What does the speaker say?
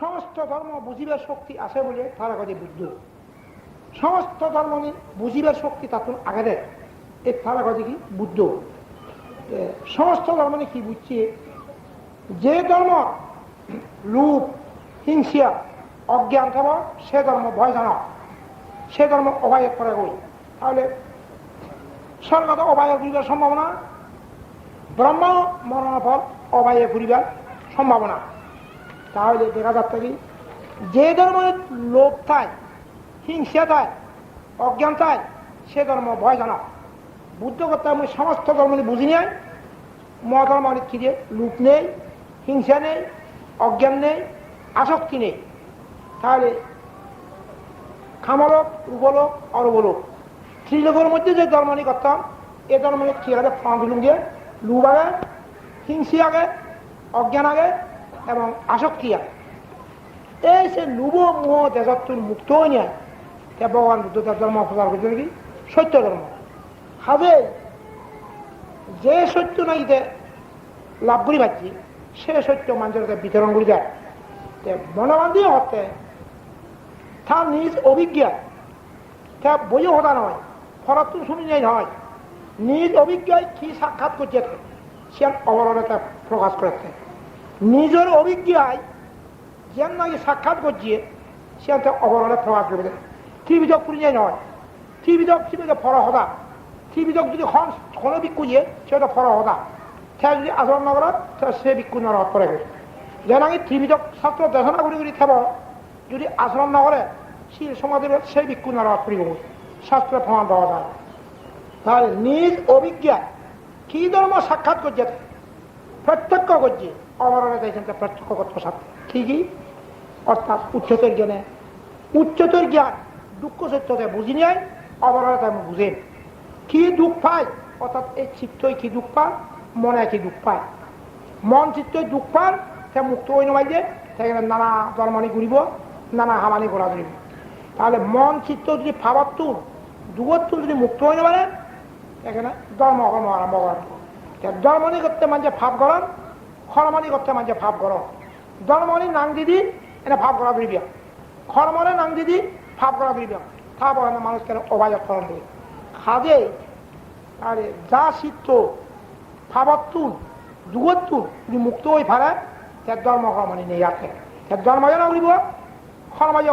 সমস্ত ধর্ম বুঝিবার শক্তি আছে বলে তারা কাজে বুদ্ধ। সমস্ত ধর্ম বুঝিবার শক্তি তাতুন দেয় এর তারা কাজে কি বুদ্ধ। সমস্ত ধর্ম কি বুঝছে? যে ধর্ম লুপ হিংসিয়া অজ্ঞান থাক, সে ধর্ম ভয় জানা। সে ধর্ম অবায় করে গই। তাহলে স্বর্গত অবায় ঘুরিবার সম্ভাবনা, ব্রহ্ম মরণ ফল অবায়ে ঘুরিবার সম্ভাবনা। তাহলে দেখা যাচ্ছে কি, যে ধর্মের লোভ থায় হিংসা থায় অজ্ঞান থায় সে ধর্ম ভয় জানা। বুদ্ধ করতে আমি সমস্ত ধর্ম বুঝি নেই মধর্ম কি যে লোভ নেই, হিংসা নেই, অজ্ঞান নেই, আসক্তি নেই। তাহলে খামলোক, রূপলোক, অরূপলোক, ত্রিলোকের মধ্যে যে ধর্মনি করতাম এ ধর্মনি কি আগে ফাঁকুলুম দিয়ে লুব আগে, হিংসি আগে, অজ্ঞান আগে এবং আসক্তি এই সে লুব মোহ দেশত্তুর মুক্ত হয়ে নেয় ভগবান বুদ্ধ তার ধর্ম প্রচার করছে নাকি? সত্য ধর্ম হাবে যে সত্য নাকি লাভ করি পাচ্ছি সে সত্য মানুষের বিতরণ করে যায় তে মনোবান্ধী হতে তার নিজ অভিজ্ঞা তা বইও হতা নয় ফরাত তো শুনি নাই নয় নিজ অভিজ্ঞায় কি সাক্ষাৎ করছে সে অবরণে তা প্রকাশ করেছে নিজের অভিজ্ঞায় যে নাকি সাক্ষাৎ করছে সে অবরণে প্রকাশ করবে ত্রিবিধক পুরি নাই নয়। ত্রিবিধক ত্রিবিধক ফর হদা ত্রিবিধক যদি খন খনে বিক্ষু দিয়ে সেটা ফর হদা সে যদি আচরণ নগরত সে বিক্ষু নরত পরে গেছে যে নাকি ত্রিবিধক ছাত্র দেশনা করি করি থাক, যদি আচরণ নকরে সে সমাজের সেই ভিক্ষু নারাজ করিব। শাস্ত্রে প্রমাণ পাওয়া যায়। তাহলে নিজ অভিজ্ঞা কি ধর্ম সাক্ষাৎ করছে? প্রত্যক্ষ করছে? অবরণে চাইছেন প্রত্যক্ষ করতে সাথে। ঠিকই? অর্থাৎ উচ্চতর জ্ঞানে। উচ্চতর জ্ঞান দুঃখ সত্যতে বুঝি নেয় অবরণে তাই বুঝেন কি দুঃখ পায়? অর্থাৎ এই চিত্তই কি দুঃখ পায়? মনে কি দুঃখ পায়? মন চিত্তই দুঃখ পায় সে মুক্ত হয়ে নয় যে সেখানে নানা ধর্মানি ঘুরিব, নানা হামানি ঘোরা ঘুরিব তাহলে মন চিত্ত যদি ভাবাত্তুর যুগত্তুর যদি মুক্ত হয়ে না পারে এখানে ধর্ম আরম্ভ করেন ধর্মনি করতে মানছে ভাব গরম খরমানি করতে মানছে ভাব গর ধর্মনি নাং দিদি, এনে ভাব গড়া ঘুরিবিয়া খরমনে নাং দিদি, ভাব গড়া ঘুরিবিয়া তা বলে মানুষকে অবাজক খরম দিয়ে? খাদে আরে যা চিত্ত ভাবতুন যুগত্তুর যদি মুক্ত হয়ে ফেলে তার ধর্ম খরমানি নেই আছে তার ধর্ম যেন উড়িব খরমাজ